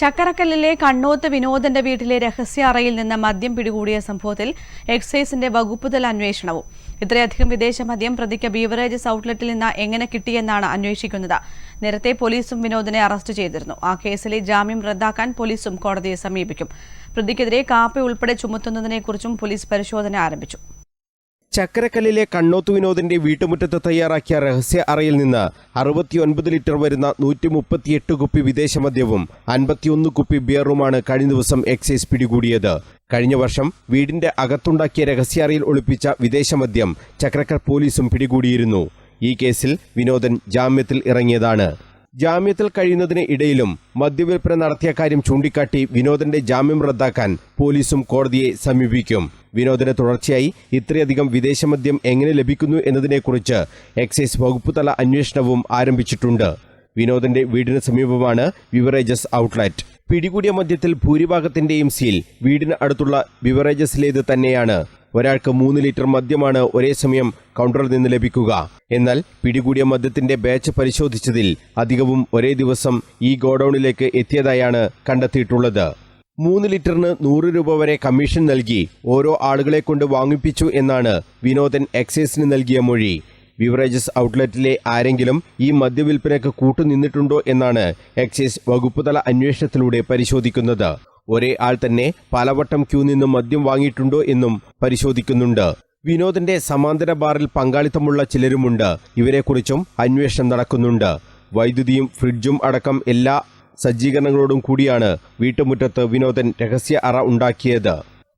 ചക്കരക്കല്ലിലെ കണ്ണോത്ത് വിനോദന്റെ വീട്ടിലെ രഹസ്യ അറയിൽ നിന്ന് മദ്യം പിടികൂടിയ സംഭവത്തിൽ എക്സൈസിന്റെ വകുപ്പുതല അന്വേഷണവും. ഇത്രയധികം വിദേശ മദ്യം പ്രതിക്ക് ബീവറേജസ് ഔട്ട്ലെറ്റിൽ നിന്ന് എങ്ങനെ കിട്ടിയെന്നാണ് അന്വേഷിക്കുന്നത്. നേരത്തെ പോലീസും വിനോദിനെ അറസ്റ്റ് ചെയ്തിരുന്നു. ആ കേസിലെ ജാമ്യം റദ്ദാക്കാൻ പോലീസും കോടതിയെ സമീപിക്കും. പ്രതിക്കെതിരെ കാപ്പ ഉൾപ്പെടെ ചുമത്തുന്നതിനെക്കുറിച്ചും പോലീസ് പരിശോധന ആരംഭിച്ചു. ചക്കരക്കല്ലിലെ കണ്ണോത്ത് വിനോദിന്റെ വീട്ടുമുറ്റത്ത് തയ്യാറാക്കിയ രഹസ്യ അറയിൽ നിന്ന് അറുപത്തിയൊൻപത് ലിറ്റർ വരുന്ന നൂറ്റി മുപ്പത്തിയെട്ട് കുപ്പി വിദേശ മദ്യവും അൻപത്തിയൊന്ന് കുപ്പി ബിയറുമാണ് കഴിഞ്ഞ ദിവസം എക്സൈസ് പിടികൂടിയത്. കഴിഞ്ഞ വർഷം വീടിന്റെ അകത്തുണ്ടാക്കിയ രഹസ്യ അറയിൽ ഒളിപ്പിച്ച വിദേശ മദ്യം ചക്രക്കർ പോലീസും പിടികൂടിയിരുന്നു. ഈ കേസിൽ വിനോദൻ ജാമ്യത്തിൽ ഇറങ്ങിയതാണ്. ജാമ്യത്തിൽ കഴിയുന്നതിന് ഇടയിലും മദ്യവിൽപ്പന നടത്തിയ കാര്യം ചൂണ്ടിക്കാട്ടി വിനോദന്റെ ജാമ്യം റദ്ദാക്കാൻ പോലീസും കോടതിയെ സമീപിക്കും. വിനോദന് തുടർച്ചയായി ഇത്രയധികം വിദേശമദ്യം എങ്ങനെ ലഭിക്കുന്നു എന്നതിനെക്കുറിച്ച് എക്സൈസ് വകുപ്പ് തല അന്വേഷണവും ആരംഭിച്ചിട്ടുണ്ട്. വിനോദിന്റെ വീടിന് സമീപമാണ് വിവറേജസ് ഔട്ട്ലെറ്റ്. പിടികൂടിയ മദ്യത്തിൽ ഭൂരിഭാഗത്തിന്റെയും സീൽ വീടിന് അടുത്തുള്ള ബിവറേജസിലേത് തന്നെയാണ്. ഒരാൾക്ക് മൂന്ന് ലിറ്റർ മദ്യമാണ് ഒരേ സമയം കൗണ്ടറിൽ നിന്ന് ലഭിക്കുക. എന്നാൽ പിടികൂടിയ മദ്യത്തിന്റെ ബാച്ച് പരിശോധിച്ചതിൽ അധികവും ഒരേ ദിവസം ഈ ഗോഡൌണിലേക്ക് എത്തിയതായാണ് കണ്ടെത്തിയിട്ടുള്ളത്. മൂന്ന് ലിറ്ററിന് നൂറ് രൂപ വരെ കമ്മീഷൻ നൽകി ഓരോ ആളുകളെ കൊണ്ട് വാങ്ങിപ്പിച്ചു എന്നാണ് വിനോദൻ എക്സൈസിന് നൽകിയ മൊഴി. ബിവറേജസ് ഔട്ട്ലെറ്റിലെ ആരെങ്കിലും ഈ മദ്യവിൽപ്പനയ്ക്ക് കൂട്ടുനിന്നിട്ടുണ്ടോ എന്നാണ് എക്സൈസ് വകുപ്പുതല അന്വേഷണത്തിലൂടെ പരിശോധിക്കുന്നത്. ഒരേ ആൾ തന്നെ പലവട്ടം ക്യൂ നിന്ന് മദ്യം വാങ്ങിയിട്ടുണ്ടോ എന്നും പരിശോധിക്കുന്നുണ്ട്. വിനോദിന്റെ സമാന്തര ബാറിൽ പങ്കാളിത്തമുള്ള ചിലരുമുണ്ട്. ഇവരെക്കുറിച്ചും അന്വേഷണം നടക്കുന്നുണ്ട്. വൈദ്യുതിയും ഫ്രിഡ്ജും അടക്കം എല്ലാ സജ്ജീകരണങ്ങളോടും കൂടിയാണ് വീട്ടുമുറ്റത്ത് വിനോദൻ രഹസ്യ അറ ഉണ്ടാക്കിയത്.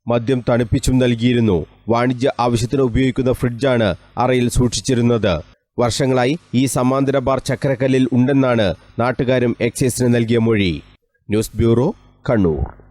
മദ്യം തണുപ്പിച്ചും നൽകിയിരുന്നു. വാണിജ്യ ആവശ്യത്തിന് ഉപയോഗിക്കുന്ന ഫ്രിഡ്ജാണ് അറയിൽ സൂക്ഷിച്ചിരുന്നത്. വർഷങ്ങളായി ഈ സമാന്തര ബാർ ചക്രക്കല്ലിൽ ഉണ്ടെന്നാണ് നാട്ടുകാരും എക്സൈസിന് നൽകിയ മൊഴി. News bureau Kannur.